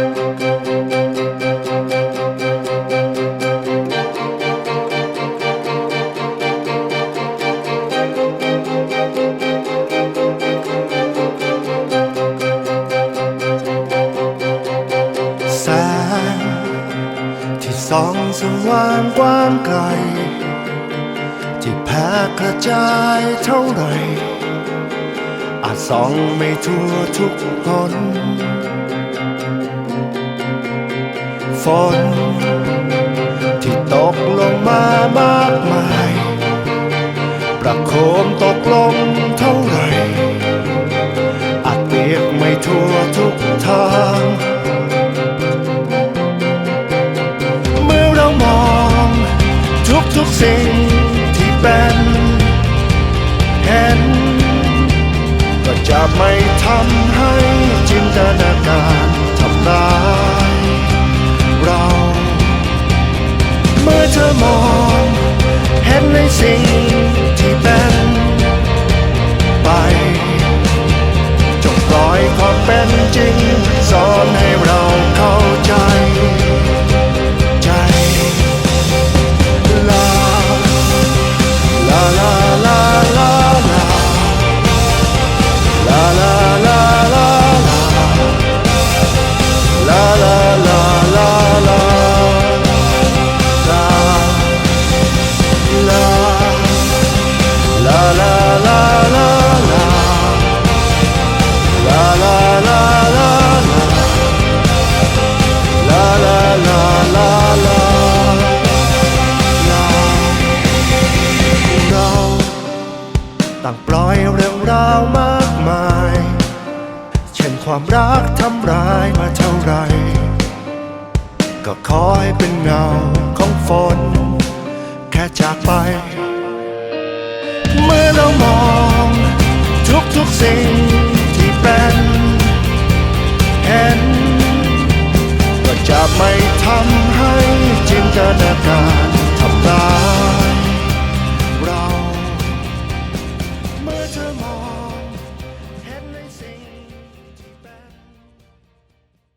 แสงที่ส่องสว่างกว้างไกล ที่แผ่กระจายเท่าไร อาจส่องไม่ทั่วทุกคนฝ น ที่ตกลงมามากมาย ประโคมตกลงเท่าไหรอาจเปียกไม่ทั่วทุกทางเมื่อเรามองทุกทุกๆสิ่งที่เป็นเห็นก็จะไม่ทำให้จินตนาการทำร้าย สิ่งที่เป็นไป จงปล่อยความเป็นจริงสอนให้างปล่อยเรื่องราวมากมาย เช่นความรักทำร้ายมาเท่าไร ก็ขอให้เป็นเงาของฝน แค่จากไป เมื่อเรามองทุกทุกๆสิ่งที่เป็นเห็นก็จะไม่ทำให้จินตนาการ